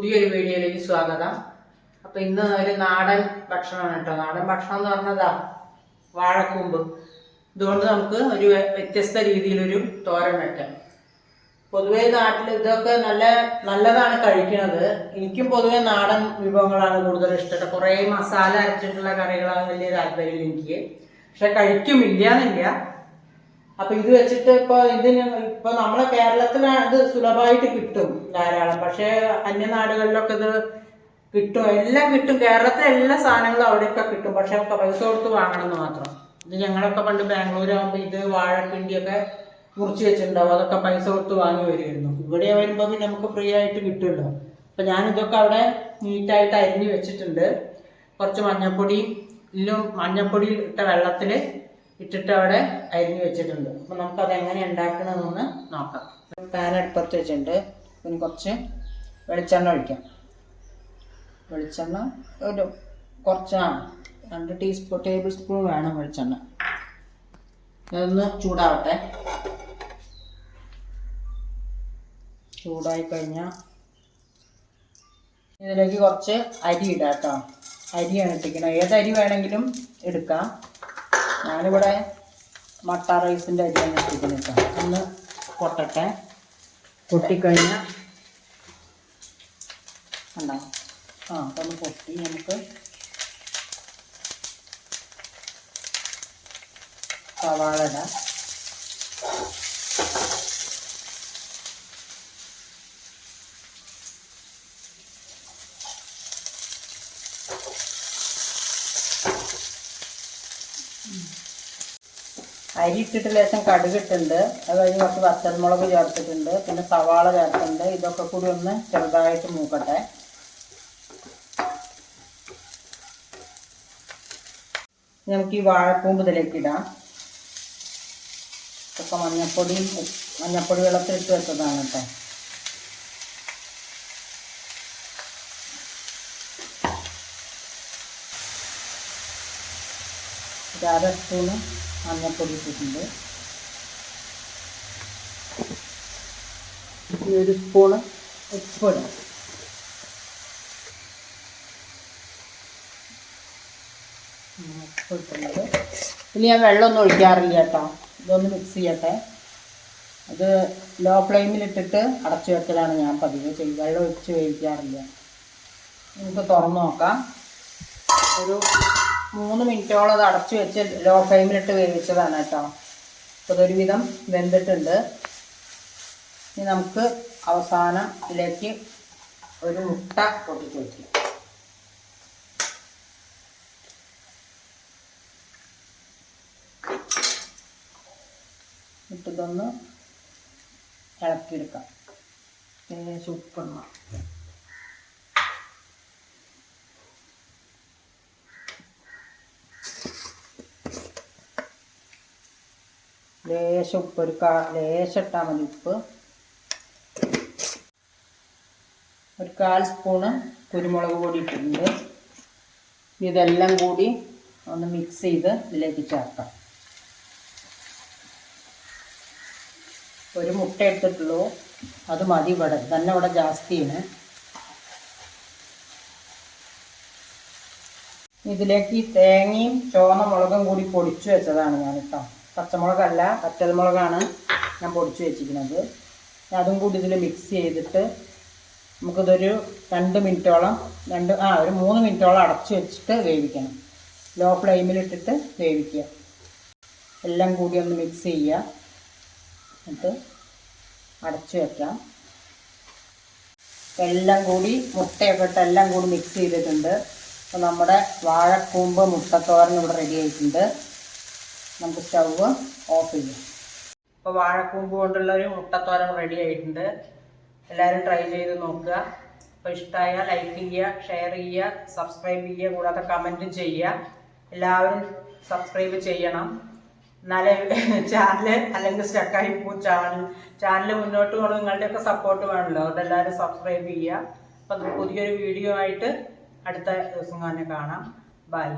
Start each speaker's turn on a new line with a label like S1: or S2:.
S1: പുതിയൊരു വീഡിയോയിലേക്ക് സ്വാഗതം. അപ്പൊ ഇന്ന് ഒരു നാടൻ ഭക്ഷണമാണ് കേട്ടോ. നാടൻ ഭക്ഷണം എന്ന് പറഞ്ഞതാ വാഴക്കൂമ്പ്. ഇതുകൊണ്ട് നമുക്ക് ഒരു വ്യത്യസ്ത രീതിയിലൊരു തോരൻ വെക്കാം. പൊതുവേ നാട്ടിൽ ഇതൊക്കെ നല്ല നല്ലതാണ് കഴിക്കുന്നത് എനിക്കും പൊതുവെ നാടൻ വിഭവങ്ങളാണ് കൂടുതൽ ഇഷ്ടം കുറേ മസാല അരച്ചിട്ടുള്ള കറികളാണ് വലിയ താല്പര്യം എനിക്ക്. പക്ഷെ കഴിക്കുമില്ല എന്നില്ല അപ്പൊ ഇത് വെച്ചിട്ട് ഇപ്പൊ ഇതിന് ഇപ്പൊ നമ്മളെ കേരളത്തിലാണ് ഇത് സുലഭമായിട്ട് കിട്ടും ധാരാളം. പക്ഷെ അന്യനാടുകളിലൊക്കെ ഇത് കിട്ടും. എല്ലാം കിട്ടും. കേരളത്തിലെ എല്ലാ സാധനങ്ങളും അവിടെയൊക്കെ കിട്ടും. പക്ഷെ ഒക്കെ പൈസ കൊടുത്ത് വാങ്ങണം എന്ന് മാത്രം. ഇത് ഞങ്ങളൊക്കെ പണ്ട് ബാംഗ്ലൂർ ആകുമ്പോൾ ഇത് വാഴപ്പിണ്ടിയൊക്കെ മുറിച്ച് വെച്ചിട്ടുണ്ടാവും. അതൊക്കെ പൈസ കൊടുത്ത് വാങ്ങി വരുമായിരുന്നു. ഇവിടെ വരുമ്പോൾ പിന്നെ നമുക്ക് ഫ്രീ ആയിട്ട് കിട്ടുമല്ലോ. അപ്പൊ ഞാൻ ഇതൊക്കെ അവിടെ നീറ്റായിട്ട് അരിഞ്ഞു വെച്ചിട്ടുണ്ട്. കുറച്ച് മഞ്ഞപ്പൊടി മഞ്ഞപ്പൊടി ഇട്ട വെള്ളത്തിൽ ഇട്ടിട്ട് അവിടെ അരിഞ്ഞു വെച്ചിട്ടുണ്ട്. അപ്പം നമുക്കത് എങ്ങനെ ഉണ്ടാക്കണമെന്ന് നോക്കാം. പാൻ അടുപ്പത്ത് വെച്ചിട്ടുണ്ട്. പിന്നെ കുറച്ച് വെളിച്ചെണ്ണ ഒഴിക്കാം. വെളിച്ചെണ്ണ ഒരു കുറച്ചാണ് രണ്ട് ടീസ്പൂൺ ടേബിൾ സ്പൂൺ വേണം വെളിച്ചെണ്ണ. ഇതൊന്ന് ചൂടാവട്ടെ. ചൂടായി കഴിഞ്ഞാൽ ഇതിലേക്ക് കുറച്ച് അരി ഇടാം കേട്ടോ. അരിയാണ് ഇട്ടിരിക്കുന്നത്. ഏത് അരി വേണമെങ്കിലും എടുക്കാം. ഞാനിവിടെ മട്ട റൈസിന്റെ അരിയാണ് ഇട്ടിരിക്കുന്നത് കേട്ടോ. ഒന്ന് കൊട്ടട്ടെ. പൊട്ടിക്കഴിഞ്ഞാൽ ഉണ്ടോ ആ അതൊന്ന് പൊട്ടി നമുക്ക് സവാള ഇടാം. അരി ഇട്ടിട്ട് ലേശം കടുകിട്ടുണ്ട് അത് കഴിഞ്ഞ് കുറച്ച് വറ്റൽമുളക് ചേർത്തിട്ടുണ്ട്. പിന്നെ സവാള ചേർത്തിട്ടുണ്ട്. ഇതൊക്കെ കൂടി ഒന്ന് ചെറുതായിട്ട് മൂക്കട്ടെ. നമുക്ക് ഈ വാഴക്കൂമ്പ് ഇതിലേക്ക് ഇടാം. ഇതൊക്കെ മഞ്ഞപ്പൊടി മഞ്ഞപ്പൊടി വെള്ളത്തിലിട്ട് വെച്ചതാണ് കേട്ടോ. ഒരു അര സ്പൂണ് മഞ്ഞൾപ്പൊടി ഇട്ടിട്ടുണ്ട്. ഇനി ഒരു സ്പൂണ് ഉപ്പിടും ഉപ്പിട്ടുള്ളത് ഇനി ഞാൻ വെള്ളമൊന്നും ഒഴിക്കാറില്ല കേട്ടോ. ഇതൊന്ന് മിക്സ് ചെയ്യട്ടെ. അത് ലോ ഫ്ലെയിമിലിട്ടിട്ട് അടച്ചു വെക്കലാണ് ഞാൻ പതിവ്. ചെയ്യും വെള്ളം ഒഴിച്ച് വേവിക്കാറില്ല. നമുക്ക് തുറന്നു നോക്കാം. ഒരു മൂന്ന് മിനിറ്റോളം അത് അടച്ചു വെച്ച് ലോ ഫ്ലെയിമിലിട്ട് വേവിച്ചതാണ് കേട്ടോ. അപ്പോൾ അതൊരുവിധം വെന്തിട്ടുണ്ട്. ഇനി നമുക്ക് അവസാനത്തിലേക്ക് ഒരു മുട്ട പൊട്ടിച്ച് വയ്ക്കാം ഇട്ടതൊന്ന് ഇളക്കിയെടുക്കാം. സൂപ്പർ ഉപ്പിടണം ലേശം ഉപ്പ് ഒരു കാ ലേശം ഇട്ടാൽ മതി ഉപ്പ്. ഒരു കാൽ സ്പൂണ് കുരുമുളക് പൊടി ഇട്ടിട്ടുണ്ട് ഇതെല്ലാം കൂടി ഒന്ന് മിക്സ് ചെയ്ത് ഇതിലേക്ക് ചേർക്കാം. ഒരു മുട്ട എടുത്തിട്ടുള്ളൂ. അത് മതി ഇവിടെ. തന്നെ ഇവിടെ ജാസ്തിയാണ്. ഇതിലേക്ക് തേങ്ങയും ചുവന്ന മുളകും കൂടി പൊടിച്ചു വെച്ചതാണ് ഞാൻ പച്ചമുളകല്ല പച്ചമുളകാണ് ഞാൻ പൊടിച്ചു വെച്ചിരിക്കുന്നത്. അതും കൂടി ഇതിൽ മിക്സ് ചെയ്തിട്ട് നമുക്കിതൊരു രണ്ട് മിനിറ്റോളം രണ്ട് ആ ഒരു മൂന്ന് മിനിറ്റോളം അടച്ചു വെച്ചിട്ട് വേവിക്കണം. ലോ ഫ്ലെയിമിലിട്ടിട്ട് വേവിക്കുക. എല്ലാം കൂടി ഒന്ന് മിക്സ് ചെയ്യുക. എന്നിട്ട് അടച്ചു വെക്കാം. എല്ലാം കൂടി മുട്ടയൊക്കെ ഇട്ട് എല്ലാം കൂടി മിക്സ് ചെയ്തിട്ടുണ്ട്. അപ്പോൾ നമ്മുടെ വാഴക്കൂമ്പ് മുട്ടത്തോരൻ ഇവിടെ റെഡി ആയിട്ടുണ്ട്. നമുക്ക് സ്റ്റവ് ഓഫ് ചെയ്യാം. ഇപ്പോൾ വാഴക്കൂമ്പ് കൊണ്ടുള്ള ഒരു മുട്ടത്തോരൻ റെഡി ആയിട്ടുണ്ട്. എല്ലാവരും ട്രൈ ചെയ്ത് നോക്കുക. അപ്പോൾ ഇഷ്ടമായാൽ ലൈക്ക് ചെയ്യുക ഷെയർ ചെയ്യുക സബ്സ്ക്രൈബ് ചെയ്യുക കൂടാതെ കമന്റും ചെയ്യുക. എല്ലാവരും സബ്സ്ക്രൈബ് ചെയ്യണം. എന്നാലേ ചാനൽ അല്ലെങ്കിൽ സ്റ്റക്കായി പോകും ചാനൽ ചാനൽ മുന്നോട്ട് പോകണം നിങ്ങളുടെയൊക്കെ സപ്പോർട്ട് വേണമല്ലോ അതെല്ലാവരും സബ്സ്ക്രൈബ് ചെയ്യുക. അപ്പം പുതിയൊരു വീഡിയോ ആയിട്ട് അടുത്ത ദിവസം തന്നെ കാണാം. ബൈ